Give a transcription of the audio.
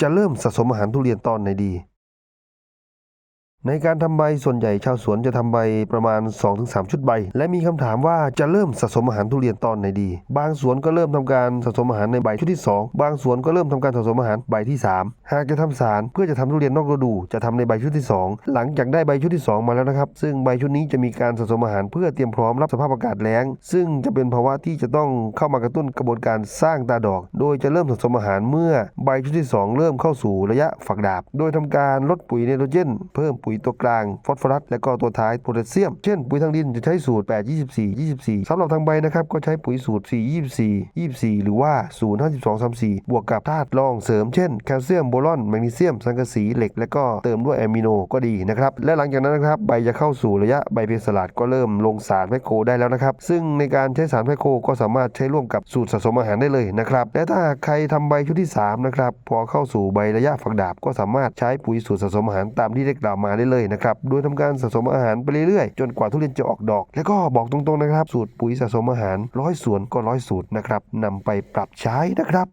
จะเริ่มสะสมอาหารทุเรียนตอนไหนดี ในการทำใบส่วนใหญ่ชาวสวนจะทำใบประมาณ 2-3 ชุดใบ และมีคำถามว่าจะเริ่มสะสมอาหารทุเรียนตอนไหนดี บางสวนก็เริ่มทำการสะสมอาหารในใบชุดที่ 2 บางสวนก็เริ่มทำการสะสมอาหารใบที่ 3 หากจะทำสารเพื่อจะทำทุเรียนนอกฤดู จะทำในใบชุดที่ 2 หลังจากได้ใบชุดที่ 2 มาแล้วนะครับ ซึ่งใบชุดนี้จะมีการสะสมอาหารเพื่อเตรียมพร้อมรับสภาพอากาศแล้ง ซึ่งจะเป็นภาวะที่จะต้องเข้ามากระตุ้นกระบวนการสร้างตาดอก โดยจะเริ่มสะสมอาหารเมื่อใบชุดที่ 2 เริ่มเข้าสู่ระยะฝักดาบ โดยทำการลดปุ๋ยไนโตรเจนเพิ่มปุ๋ยตัวกลางฟอสฟอรัสและก็ตัวท้ายโพแทสเซียม เช่นปุ๋ยทางดินจะใช้สูตร 8 24 24สำหรับทางใบนะครับก็ใช้ปุ๋ยสูตร 4 24 24 หรือว่า 0 52 34 บวกกับธาตุรองเสริมเช่นแคลเซียมโบรอนแมกนีเซียมสังกะสีเหล็ก และก็เติมด้วยแอมิโนก็ดีนะครับและหลังจากนั้นนะครับใบจะเข้าสู่ระยะใบเพสลัดก็เริ่มลงสารแมโครได้แล้วนะครับซึ่งในการใช้สารแมโครก็สามารถใช้ร่วมกับสูตรสะสมอาหารได้เลยนะครับและถ้าใครทำใบชุดที่3นะครับพอเข้าสู่ใบระยะฝักดาบก็สามารถใช้ปุ๋ยสูตรสะสมอาหารตามที่ได้กล่าวมาได้เลยนะครับ โดยทำการสะสมอาหารไปเรื่อยๆ จนกว่าทุเรียนจะออกดอก แล้วก็บอกตรงๆนะครับ สูตรปุ๋ยสะสมอาหารร้อยส่วนก็ร้อยสูตรนะครับนำไปปรับใช้นะครับ